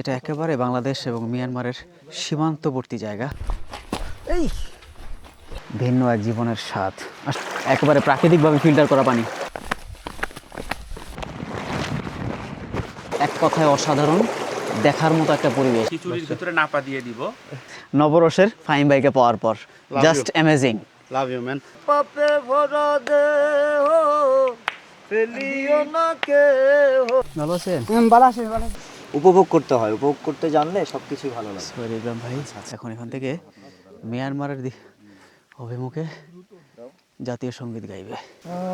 এটা একেবারে বাংলাদেশ এবং মিয়ানমারের সীমান্তবর্তী জায়গা। এই! ভিন্ন এক জীবনের স্বাদ। একেবারে প্রাকৃতিকভাবে ফিল্টার করা পানি। এক কথায় অসাধারণ দেখার মতো একটা পরিবেশ। খিচুড়ির ভিতরে নাপা দিয়ে দিব। নবরসের ফাইন বাইকে পাওয়ার পর। Just amazing love you man পাপে ভরা দেহ ফেলিও না কেহ। ভালো আছেন? উপভোগ করতে হয়। উপভোগ করতে জানলে সব কিছুই ভালো লাগে। ইব্রাহিম ভাই। এখন এখান থেকে মিয়ানমারের অভিমুখে জাতীয় সংগীত গাইবে।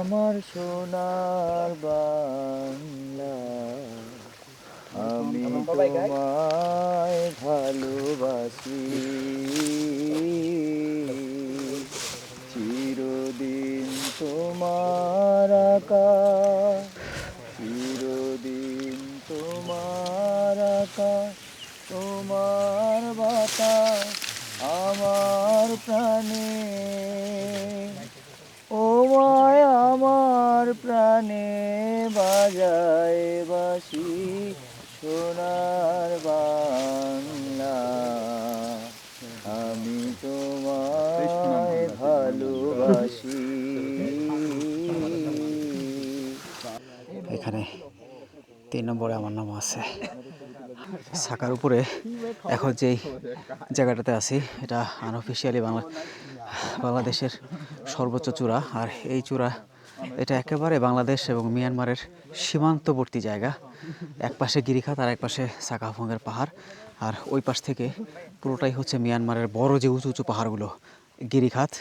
আমার সোনার বাংলা আমি তোমায় ভালোবাসি। চিরদিন তোমার আকাশ চিরদিন তোমার আকাশ তোমার বাতাস আমার প্রাণে। ও মায় আমার প্রাণে বাজায় বাসি সোনার বাংলা। আমি তোমায় ভালোবাসি। এখানে তিন নম্বরে আমার নাম আছে। সাকার উপরে এখন যেই জায়গাটাতে আছি, এটা আনঅফিসিয়ালি বাংলা, বাংলাদেশের সর্বোচ্চ চূড়া। আর এই চূড়া, এটা একেবারে বাংলাদেশ এবং মিয়ানমারের সীমান্তবর্তী জায়গা। এক পাশে গিরিখাত আর এক পাশে সাকাফঙ্গের পাহাড়। আর ওই পাশ থেকে পুরোটাই হচ্ছে মিয়ানমারের বড় যে উঁচু উঁচু পাহাড়গুলো, গিরিখাত।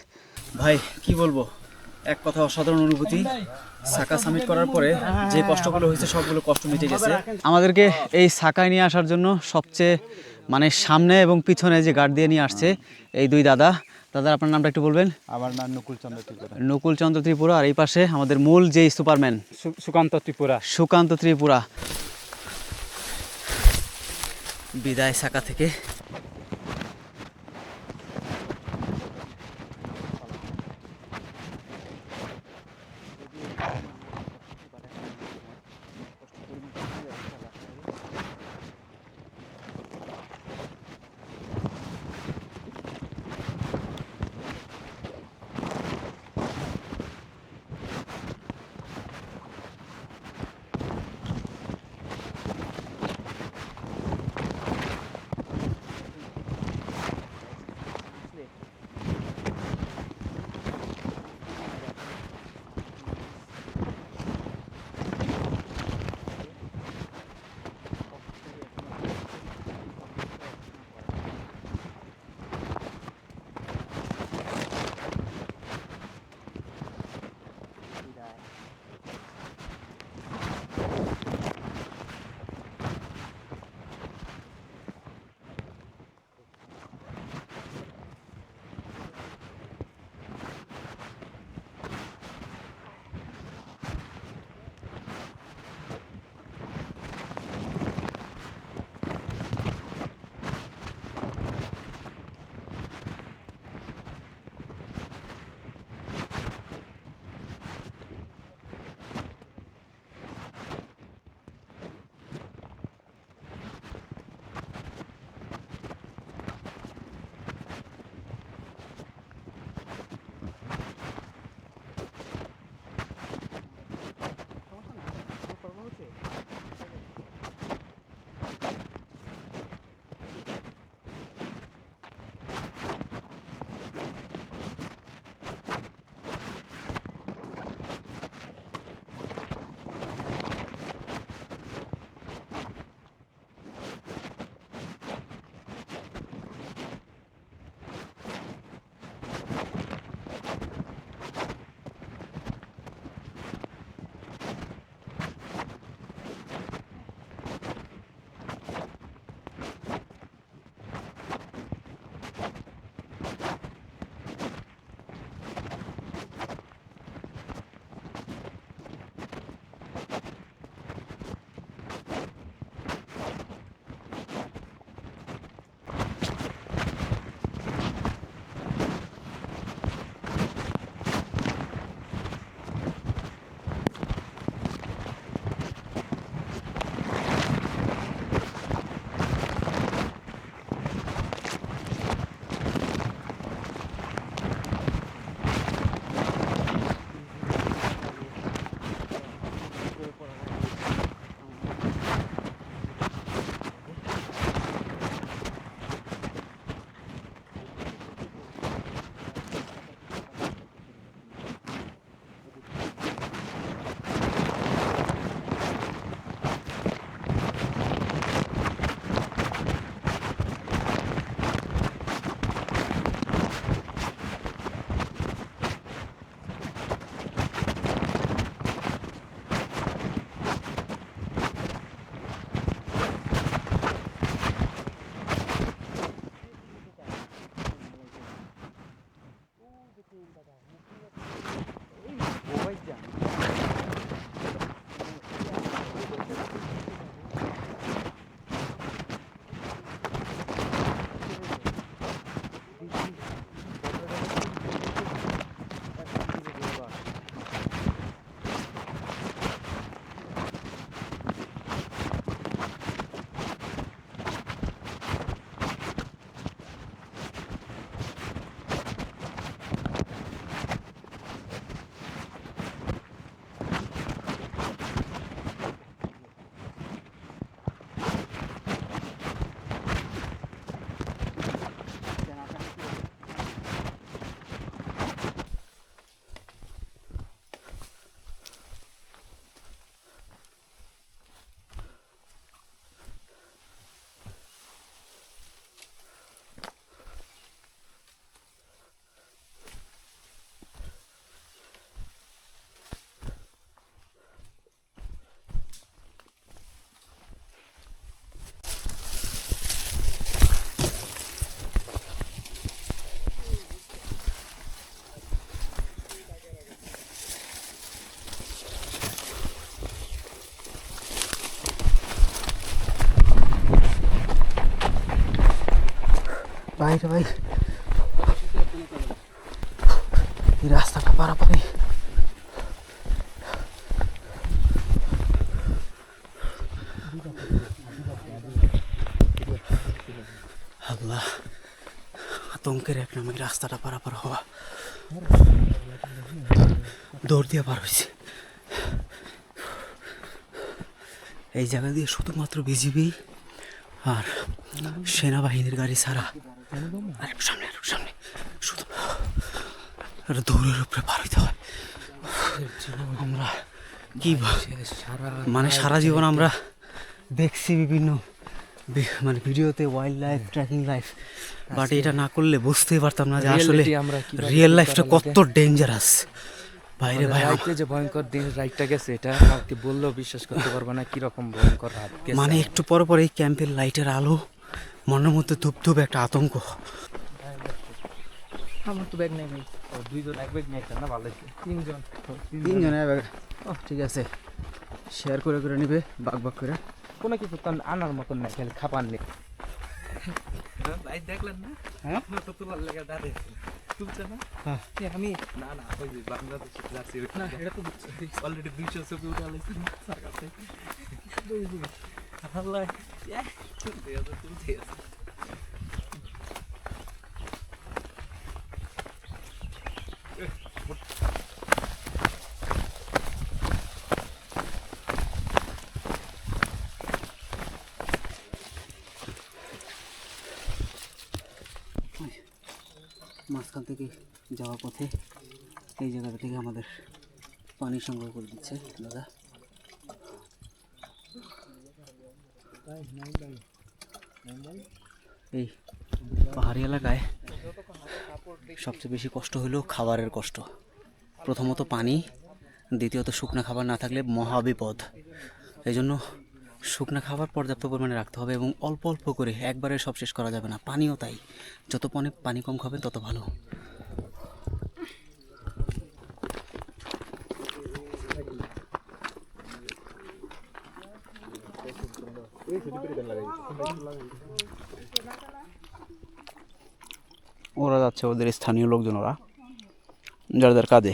ভাই, কি বলব? এক কথা অসাধারণ অনুভূতি সাকা সামিট করার পরে যে কষ্টগুলো হয়েছে সবগুলো কষ্ট মিটে গেছে। আমাদেরকে এই সাকায় নিয়ে আসার জন্য সবচেয়ে মানে সামনে এবং পিছনে যে গার্ড দিয়ে নিয়ে আসছে এই দুই দাদা। দাদা আপনার নামটা একটু বলবেন? আমার নাম নকুল চন্দ্র ত্রিপুরা। নকুল চন্দ্র ত্রিপুরা আর এই পাশে আমাদের মূল যে সুপারম্যান সুকান্ত ত্রিপুরা। সুকান্ত ত্রিপুরা। বিদায় সাকা থেকে। বাইরে ভাই এই রাস্তাটা পারাপারি। আল্লাহ, আতঙ্কের এক নামে রাস্তাটা পারাপার হওয়া। দৌড় দিয়ে পার হয়েছে। এই জায়গা দিয়ে শুধুমাত্র বিজিবি আর সেনাবাহিনীর গাড়ি ছাড়া আরেকটু সামনে আরেকটু সামনে। শুধু একটা দৌড়ের উপরে পার হইতে হয়। আমরা কি মানে সারা জীবন আমরা দেখছি বিভিন্ন মানে ভিডিওতে wild life tracking life but এটা না করলে বুঝতেই পারতাম না যে আসলে আমরা রিয়েল লাইফটা কত ডেঞ্জারাস বাইরে ভাই আম- যে ভয়ঙ্কর দিন রাইটটা গেছে এটা কাউকে বললেও বিশ্বাস করতে পারবে না কীরকম ভয়ঙ্কর রাত মানে একটু পর পর এই ক্যাম্পের লাইটের আলো মনের মধ্যে ধূপ ধূপ একটা আতঙ্ক। আমার তো ব্যাগ নেই ভাই। ও দুইজন এক ব্যাগ নিয়ে না ভালো তিনজন। তিনজনে। ও ঠিক আছে। শেয়ার করে করে নিবে বাক বাক করে। কোনো কিছু তো আনার মতন না খালি খাবার নেই ভাই দেখলেন না? হ্যাঁ? ফটো তোলার লেগে দাঁড়িয়েছে তুলছে না? হ্যাঁ। এ, আমি না না ওই যে বাংলাদেশ যাচ্ছি না এটা তো অলরেডি দুইশো ছবি উঠে আলাইছি। স্যার কাছে আল্লাহ মাঝখান থেকে যাওয়ার পথে এই জায়গাটা থেকে আমাদের পানি সংগ্রহ করে দিচ্ছে দাদা। এই পাহাড়ি এলাকায় সবচেয়ে বেশি কষ্ট হলো খাবারের কষ্ট। প্রথমত পানি, দ্বিতীয়ত শুকনা খাবার না থাকলে মহাবিপদ এই জন্য শুকনা খাবার পর্যাপ্ত পরিমাণে রাখতে হবে এবং অল্প অল্প করে একবারে সব শেষ করা যাবে না। পানিও তাই। যত পানি পানি কম খাবে তত ভালো। ওরা যাচ্ছে ওদের স্থানীয় লোকজন ওরা যার যার কাজে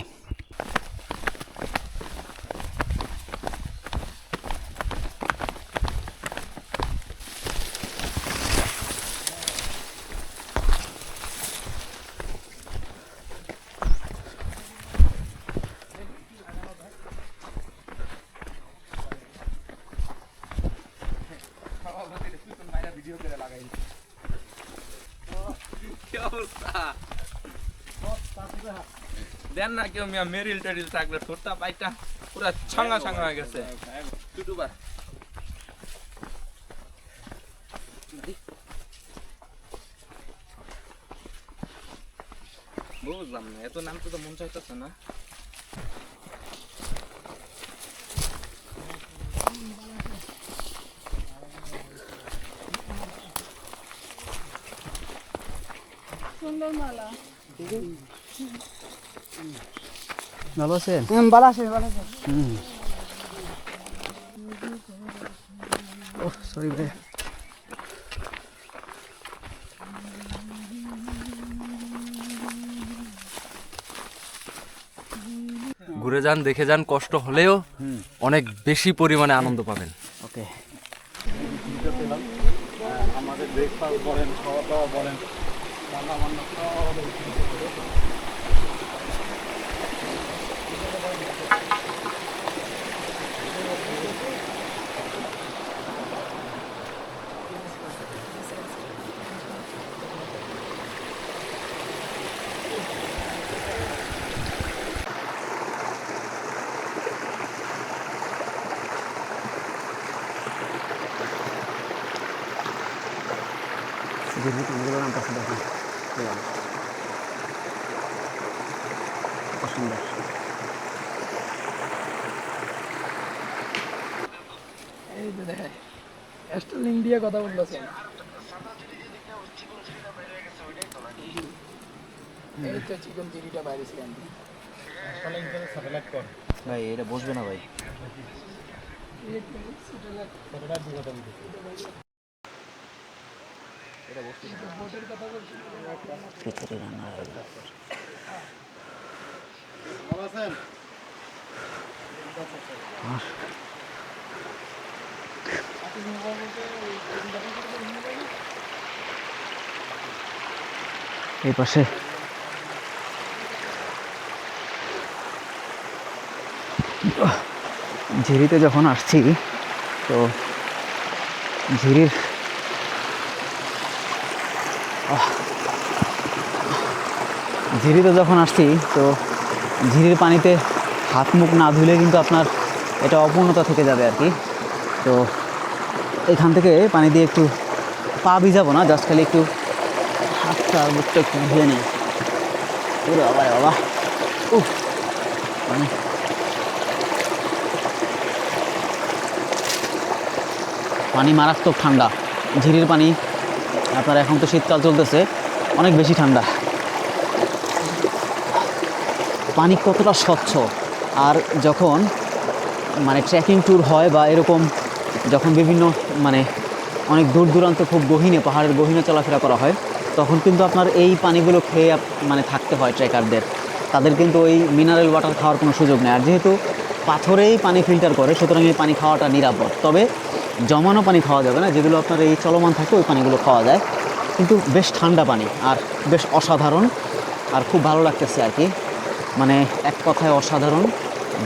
কি অবস্থা দেন না কেউ মিয়া, মেরিল টেরিল থাকলে ঠোঁটটা পাইটা পুরা ছাঙ্গা ছাঙ্গা হয়ে গেছে। ইউটিউবার বুঝলাম না, এত নাম তো মন চাইতেছে না। ভালো আছেন? ভালো আছে ভালো আছে। হুম। ও সরি ভাই ঘুরে যান দেখে যান কষ্ট হলেও অনেক বেশি পরিমাণে আনন্দ পাবেন। ওকে। আমাদের ব্রেকফাস্ট বলেন খাওয়া দাওয়া বলেন রান্না বান্না সব যেগুলো তোমাদের নাম পাশে দেখুন সুন্দর এই যে দেখেন লিঙ্ক দিয়ে কথা বলতেছে এই তো চিকন চিরিটা বাইরে ভাই এটা বসবে না ভাই। খিচুড়ি রান্না ভালো আছেন এই পাশে। ঝিরিতে যখন আসছি, তো ঝিরির ঝিরিতে যখন আসছি, তো ঝিরির পানিতে হাত মুখ না ধুলে কিন্তু আপনার এটা অপূর্ণতা থেকে যাবে আর কি। তো এখান থেকে পানি দিয়ে একটু পা ভিজাবো না জাস্ট খালি একটু হাতটা মুখটা একটু ধুয়ে নিই। ওরে বাবা বাবা। পানি। মারাত্মক ঠান্ডা, ঝিরির পানি। আপনার এখন তো শীতকাল চলতেছে, অনেক বেশি ঠান্ডা। পানি কতটা স্বচ্ছ, আর যখন মানে ট্রেকিং ট্যুর হয় বা এরকম যখন বিভিন্ন মানে অনেক দূর দূরান্ত খুব গহীনে, পাহাড়ের গহীনে চলাফেরা করা হয়, তখন কিন্তু আপনার এই পানিগুলো খেয়ে মানে থাকতে হয় ট্রেকারদের। তাদের কিন্তু ওই মিনারেল ওয়াটার খাওয়ার কোনো সুযোগ নেই। আর যেহেতু পাথরেই পানি ফিল্টার করে, সুতরাং এই পানি খাওয়াটা নিরাপদ। তবে জমানো পানি খাওয়া যাবে না, যেগুলো আপনার এই চলমান থাকে, ওই পানিগুলো খাওয়া যায়। কিন্তু বেশ ঠান্ডা পানি, আর বেশ অসাধারণ, আর খুব ভালো লাগতেছে আর কি। মানে এক কথায় অসাধারণ,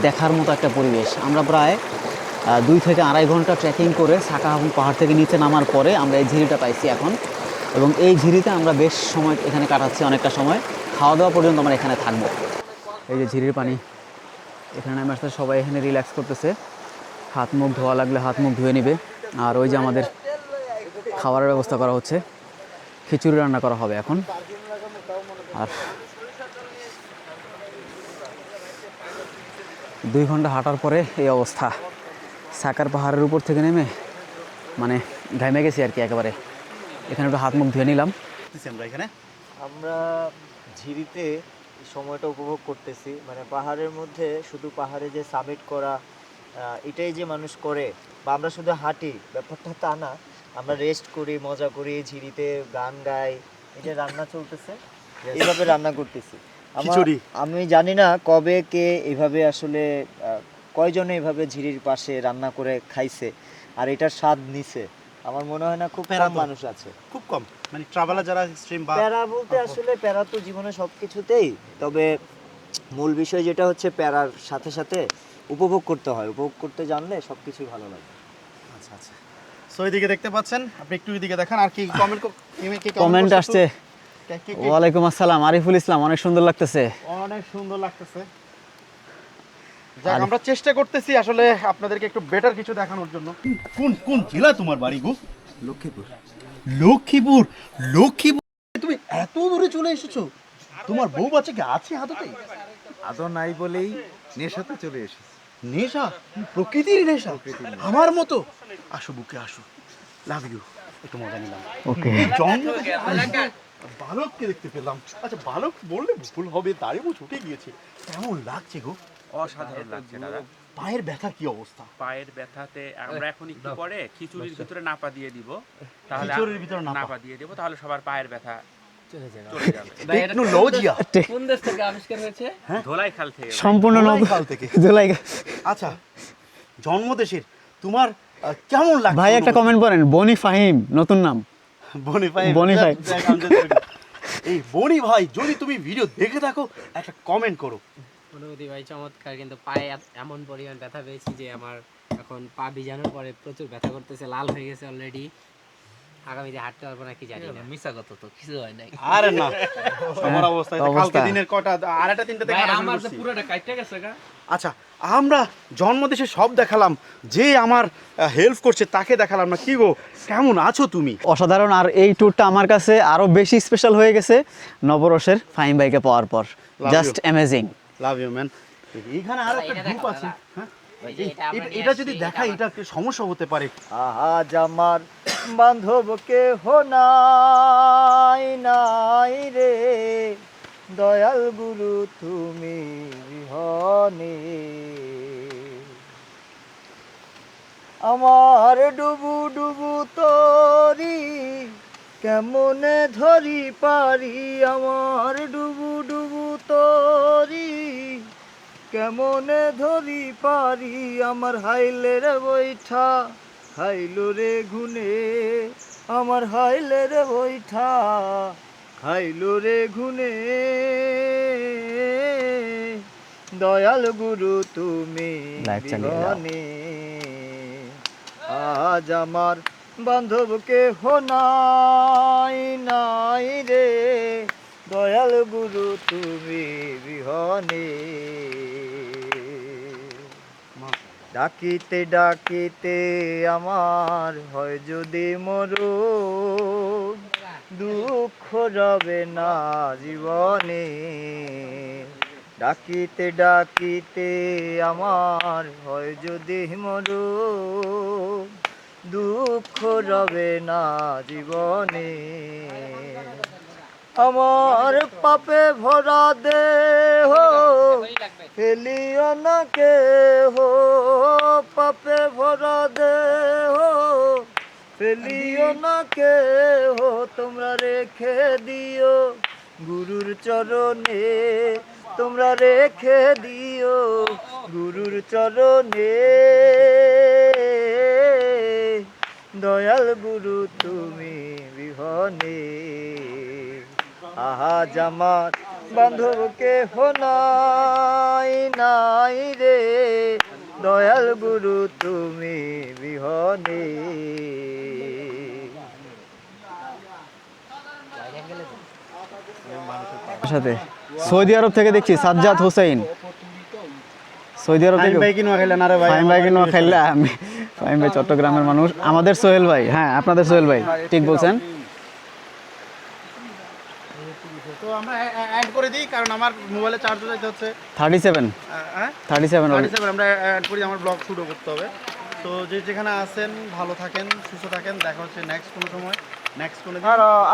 দেখার মতো একটা পরিবেশ। আমরা প্রায় দুই থেকে আড়াই ঘণ্টা ট্রেকিং করে সাকাহাবুং পাহাড় থেকে নিচে নামার পরে আমরা এই ঝিরিটা পাইছি এখন। এবং এই ঝিরিতে আমরা বেশ সময় এখানে কাটাচ্ছি, অনেকটা সময়। খাওয়া দাওয়া পর্যন্ত আমরা এখানে থাকব। এই যে ঝিরির পানি, এখানে নামে আসতে সবাই এখানে রিল্যাক্স করতেছে। হাত মুখ ধোয়া লাগলে হাত মুখ ধুয়ে নেবে। আর ওই যে আমাদের খাবারের ব্যবস্থা করা হচ্ছে। খিচুড়ি রান্না করা হবে এখন। আর দুই ঘণ্টা হাঁটার পরে এই অবস্থা। সাকার পাহাড়ের উপর থেকে নেমে মানে ঘামে গেছি আর কি একেবারে। এখানে একটু হাত মুখ ধুয়ে নিলাম। আমরা এখানে। আমরা ঝিরিতে সময়টা উপভোগ করতেছি। মানে পাহাড়ের মধ্যে শুধু পাহাড়ে যে সামিট করা এটাই যে মানুষ করে বা আমরা শুধু হাঁটি ব্যাপারটা তা না। আমরা রেস্ট করি মজা করি ঝিরিতে গান গাই। এই যে রান্না চলতেছে এইভাবে রান্না করতেছি। আমি জানি না কবে কে এভাবে আসলে কয়জনে এইভাবে ঝিরির পাশে রান্না করে খাইছে আর এটার স্বাদ নিছে? আমার মনে হয় না খুব প্যারা কম মানুষ আছে। খুব কম। মানে ট্রাভেলার যারা স্ট্রিম বা প্যারা বলতে আসলে প্যারা তো জীবনে সব কিছুতেই তবে মূল বিষয় যেটা হচ্ছে প্যারার সাথে সাথে উপভোগ করতে হয়। উপভোগ করতে জানলে সব কিছুই ভালো লাগে। আচ্ছা আচ্ছা। সো এদিকে দেখতে পাচ্ছেন আপনি একটু এদিকে দেখান। আর কি কমেন্ট কমেন্ট আসছে। ওয়ালাইকুম আসসালাম আরিফুল ইসলাম অনেক সুন্দর লাগতেছে। অনেক সুন্দর লাগতেছে। যাক আমরা চেষ্টা করতেছি আসলে আপনাদেরকে একটু বেটার কিছু দেখানোর জন্য। কোন কোন জেলা তোমার বাড়ি গো? লক্ষ্মীপুর। লক্ষ্মীপুর? লক্ষ্মীপুর তুমি এত দূরে চলে এসেছ। তোমার বউ বাচ্চা কি আছে হাততে? আদৌ নাই বলেই নেশাতে চলে এসেছি। নেশা? প্রকৃতির নেশা? আমার মতো? আসো বুকে আসো। লাভ ইউ একটু মজা নিলাম। ওকে। বালককে দেখতে পেলাম। আচ্ছা বালক বললে ভুল হবে দাঁড়িয়ে ছুটে গিয়েছে। কেমন লাগছে গো? অসাধারণ লাগছে দাদা। পায়ের ব্যথা কি অবস্থা? পায়ের ব্যথাতে আমরা এখন একটু পরে খিচুড়ির ভিতরে নাপা দিয়ে দিব। তাহলে খিচুড়ির ভিতরে নাপা? দিয়ে দিব তাহলে সবার পায়ের ব্যথা চলে যাবে। চলে যাবে। টেকনোলজিয়া। কোন দেশ থেকে আবিষ্কার হয়েছে? ধোলাই খাল থেকে। সম্পূর্ণ নতুন কাল থেকে। জুলাই আচ্ছা জন্মদেশের তোমার কেমন লাগছে ভাই একটা কমেন্ট করেন বনি ফাহিম নতুন নাম। বনি ready। এই বনি ভাই যদি তুমি ভিডিও দেখে থাকো একটা কমেন্ট করো। অনুভূতি ভাই চমৎকার কিন্তু পায়ে এত- এমন পরিমাণ ব্যথা পেয়েছি যে আমার এখন পা ভিজানোর পরে প্রচুর ব্যথা করতেছে লাল হয়ে গেছে অলরেডি আগামীতে হাঁটতে পারব নাকি জানি না। কত তো কিছু হয় নাই। আরে না আমার অবস্থা কালকে দিনের কটা আড়াইটা তিনটা থেকে আমার তো পুরোটা কাটতে গেছে গা। আচ্ছা আমরা জন্মদেশে সব দেখালাম যে আমার হেল্প করছে তাকে দেখালাম না। কি গো কেমন আছো তুমি? অসাধারণ আর এই ট্যুরটা আমার কাছে আরও বেশি স্পেশাল হয়ে গেছে নবরসের ফাইন বাইকে পাওয়ার পর। Just amazing love you man এইখানে আর একটা এটা গ্রুপ আছে হ্যাঁ? এটা যদি দেখাই এটা সমস্যা হতে পারে? আজ আমার বান্ধব কেহ নাই নাই রে। দয়াল গুরু তুমি বিহনে আমার ডুবু ডুবু তরি কেমনে ধরি পারি আমার ডুবু ডুবু তরি? কেমনে ধরি পারি আমার হাইলের বৈঠা? খাইলো রে ঘুনে আমার হাইলের বৈঠা। খাইলো রে ঘুনে দয়াল গুরু তুমি আজ আমার বান্ধবকে নাই নাই রে। দয়াল গুরু, তুমি বিহনে। ডাকিতে ডাকিতে আমার হয় যদি মরু। দুঃখ রবে না জীবনে। ডাকিতে ডাকিতে আমার হয় যদি মরু। দুঃখ রবে না জীবনে। আমার পাপে ভরা দেহ ফেলিও না কে হো পাপে ভরা দেহ ফেলিও না কে হো তোমরা রেখে দিও গুরুর চরণে। তোমরা রেখে দিও গুরুর চরণে। দয়াল গুরু তুমি বিহনে আহা জামাত বান্ধবকে নাই নাই রে। দয়াল গুরু তুমি বিহনে সাথে। সৌদি আরব থেকে দেখছি সাজ্জাদ হোসেন সৌদি আরব থেকে ভাই কিনো খাইলেন আরে ভাই ভাই কিনো খেললে ফাইম ভাই চট্টগ্রামের মানুষ। আমাদের সোহেল ভাই হ্যাঁ আপনাদের সোহেল ভাই ঠিক বলছেন? তো আমরা অ্যাড করে দিই কারণ আমার মোবাইলে চার্জ যাইতে হচ্ছে থার্টি সেভেন হ্যাঁ থার্টি সেভেন থার্টি সেভেন আমরা অ্যাড করি আমার ব্লগ শুরু করতে হবে। তো যে যেখানে আছেন ভালো থাকেন সুস্থ থাকেন দেখা হচ্ছে নেক্সট কোনো সময়। নেক্সট কোনো দিন।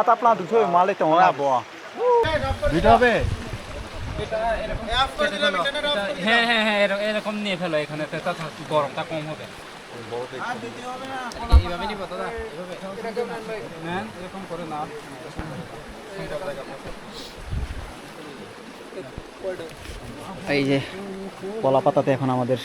আতা প্লান দুটো মালে তো দুইটা হবে? হ্যাঁ হ্যাঁ হ্যাঁ এরকম- নিয়ে ফেলো এখানে গরমটা কম হবে। এই যে কলা পাতাতে এখন আমাদের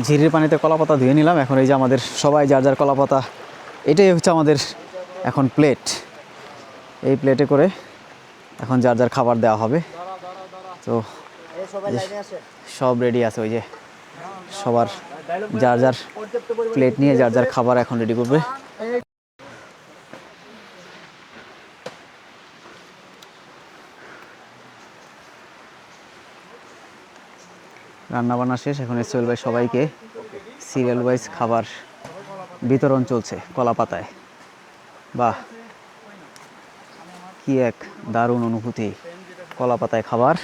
ঝিরির পানিতে কলাপাতা ধুয়ে নিলাম। এখন এই যে আমাদের সবাই যার যার কলাপাতা এটাই হচ্ছে আমাদের এখন প্লেট এই প্লেটে করে এখন যার যার খাবার দেওয়া হবে। তো সব রেডি আছে ওই যে সবার যার যার প্লেট নিয়ে যার যার খাবার এখন রেডি করবে। রান্না বান্না শেষ এখন সোহেল ভাই সবাইকে সিরিয়াল ওয়াইজ খাবার বিতরণ চলছে কলা পাতায়। বাহ কি এক দারুণ অনুভূতি কলা পাতায় খাবার।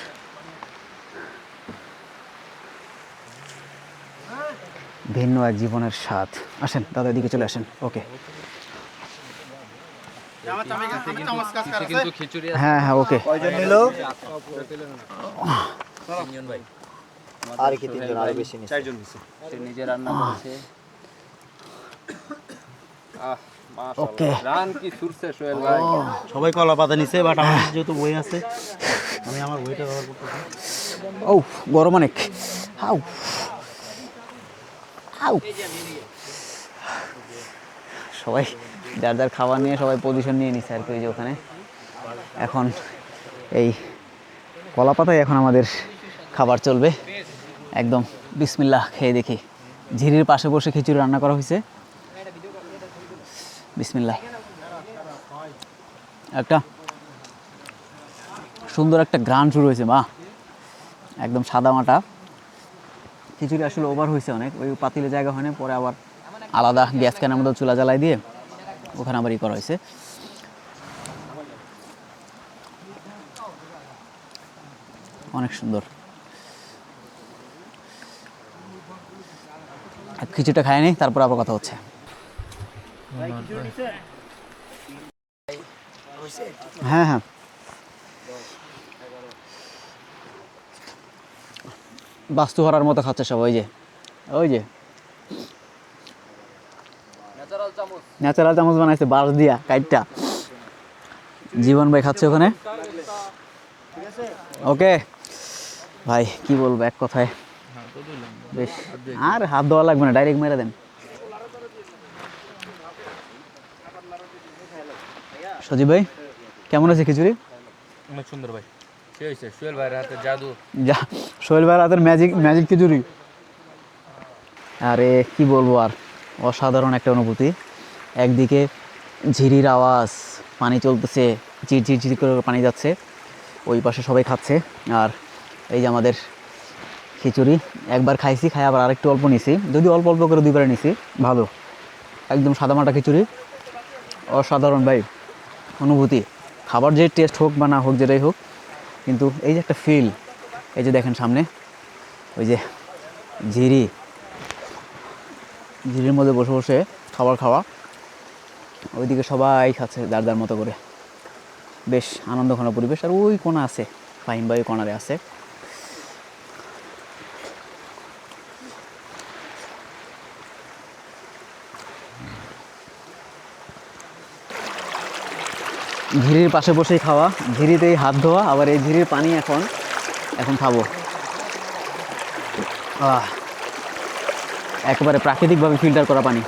ভিন্ন এক জীবনের স্বাদ। আসেন দাদা দিকে চলে আসেন। ওকে। হ্যাঁ হ্যাঁ ওকে। কয়জন নিল? আর কি তিনজন আরও বেশি নিচ্ছে চারজন হইছে। নিজে রান্না করছে। আহ ওকে রান কি সুরছে সোহেল ভাই। সবাই কলা পাতা নিছে বাট আমার যেহেতু বই আছে আমি আমার বইটা ব্যবহার করতেছি। ও গরম অনেক। হাউ হাউ সবাই যার যার খাবার নিয়ে সবাই পজিশন নিয়ে নিচ্ছে আর কি ওই যে ওখানে। এখন এই কলা পাতায় এখন আমাদের খাবার চলবে। একদম, বিসমিল্লাহ খেয়ে দেখি। ঝিরির পাশে বসে খিচুড়ি রান্না করা হয়েছে। বিসমিল্লাহ। একটা সুন্দর একটা গ্রান শুরু হয়েছে মা একদম সাদা মাটা। খিচুড়ি আসলে ওভার হয়েছে অনেক। ওই পাতিলে জায়গা হয় না পরে আবার আলাদা গ্যাস ক্যানের মধ্যে চুলা জ্বালাই দিয়ে ওখানে আবার ই করা হয়েছে। অনেক সুন্দর। খিচুড়িটা খাই নি তারপর আবার কথা হচ্ছে। হ্যাঁ হ্যাঁ। বাস্তু হারার মতো খাচ্ছে সব ওই যে ওই যে। ন্যাচারাল চামচ। বানাইছে বাঁশ দিয়া কাইটটা। জীবন ভাই খাচ্ছে ওখানে। ওকে। ভাই কি বলব এক কথায়। বেশ। আর হাত দেওয়া লাগবে না ডাইরেক্ট মেরে দেন। সজীব ভাই কেমন আছে খিচুড়ি? অনেক সুন্দর ভাই। সে হয়েছে? সুয়েল ভাইয়ের হাতে জাদু। সোহেল ভাইয়ের হাতের ম্যাজিক ম্যাজিক খিচুড়ি। আরে কি বলব আর অসাধারণ একটা অনুভূতি। একদিকে ঝিরির আওয়াজ পানি চলতেছে ঝির ঝির ঝির করে পানি যাচ্ছে ওই পাশে সবাই খাচ্ছে। আর এই যে আমাদের খিচুড়ি। একবার খাইছি, খাই আবার আরেকটু অল্প নিছি। যদি অল্প অল্প করে দুইবারে নিছি, ভালো। একদম সাদামাটা খিচুড়ি। অসাধারণ ভাই, অনুভূতি। খাবার যে টেস্ট হোক বা না হোক, যেটাই হোক, কিন্তু এই যে একটা ফিল এই যে দেখেন সামনে, ওই যে ঝিরি। ঝিরির মধ্যে বসে বসে খাবার খাওয়া, ওইদিকে সবাই খাচ্ছে যার যার মতো করে। বেশ আনন্দঘন পরিবেশ। আর ওই কোণা আছে ফাইন বাই কোণারে আছে। ঝিরির পাশে বসেই খাওয়া। ঝিরিতেই হাত ধোয়া, আবার এই ঝিরির পানি এখন এখন খাব। একেবারে প্রাকৃতিকভাবে ফিল্টার করা পানি।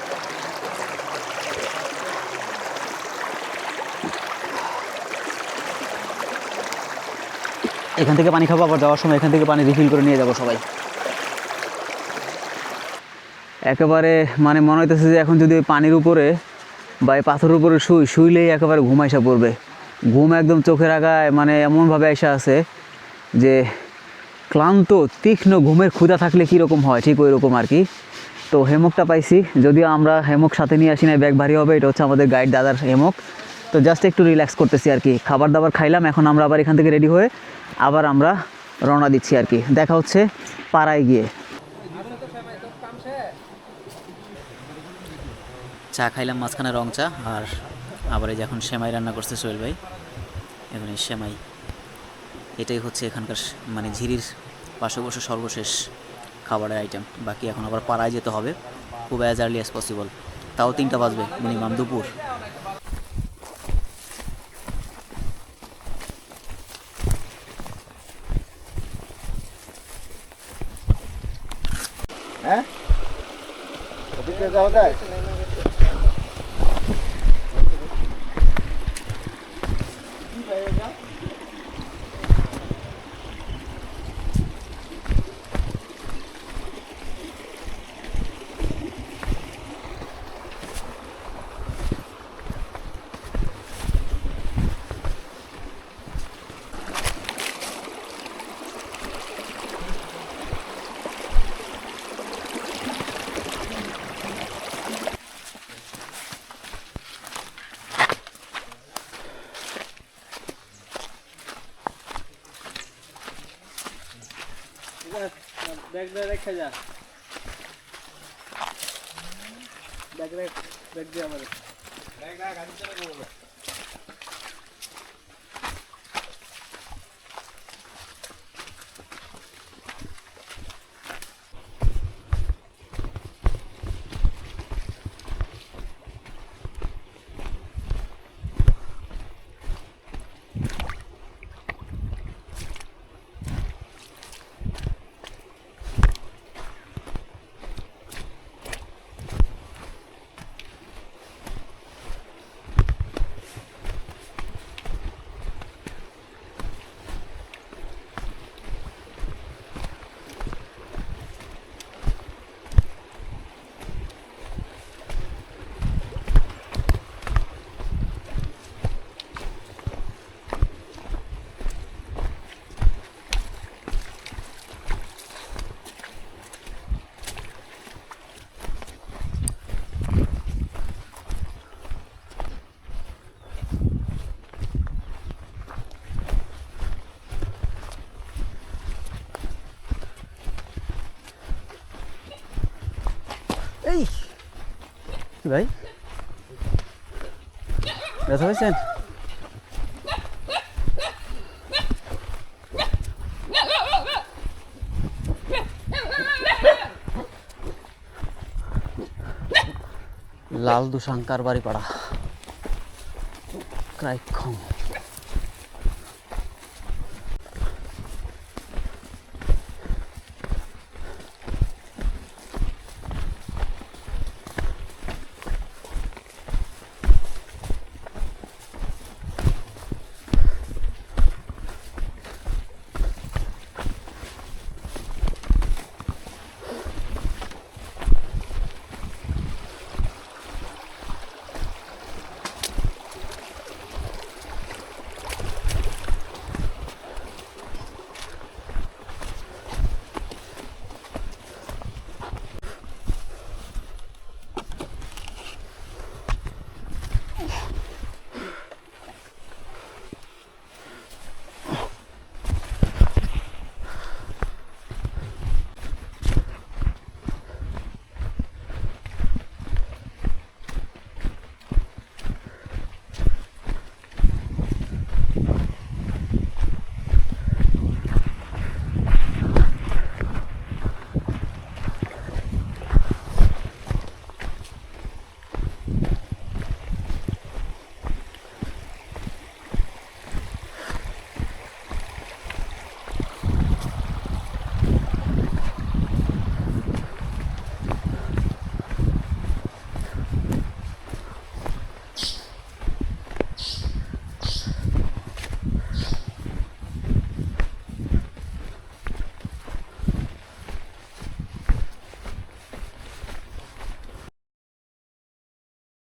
এখান থেকে পানি খাব, আবার যাওয়ার সময় এখান থেকে পানি রিফিল করে নিয়ে যাব সবাই। একেবারে মানে মনে হইতেছে যে এখন যদি পানির উপরে বা এই পাথরের উপরে শুই, শুইলেই একেবারে ঘুম আইসা পড়বে। ঘুম একদম চোখের আগায় মানে এমনভাবে আইসা আছে যে ক্লান্ত, তীক্ষ্ণ ঘুমের ক্ষুধা থাকলে কীরকম হয়? ঠিক ওই রকম আর কি। তো হেমকটা পাইছি। যদিও আমরা হেমক সাথে নিয়ে আসি না ব্যাগ ভারী হবে, এটা হচ্ছে আমাদের গাইড দাদার হেমক। তো জাস্ট একটু রিল্যাক্স করতেছি আর কি। খাবার দাবার খাইলাম, এখন আমরা আবার এখান থেকে রেডি হয়ে আবার আমরা রওনা দিচ্ছি আর কি। দেখা হচ্ছে পাড়ায় গিয়ে। চা খাইলাম মাঝখানে রং চা, আর আবার এই যে এখন সেমাই রান্না করছে সোহেল ভাই। এখন এই সেমাই। এটাই হচ্ছে এখানকার মানে ঝিরির পাশে বসে সর্বশেষ খাবারের আইটেম বাকি এখন আবার পাড়ায় যেতে হবে, খুব অ্যাজ আর্লি অ্যাজ পসিবল তাও তিনটা বাজবে মিনিমাম দুপুর। ওদিকে ব্যাগটা রেখে যা। ব্যাগ রেখ ব্যাগ দিয়ে আমাদের। এই ব্যথা হয়েছেন লাল দুশাঙ্কার বাড়ি পাড়া ক্রাইক্ষং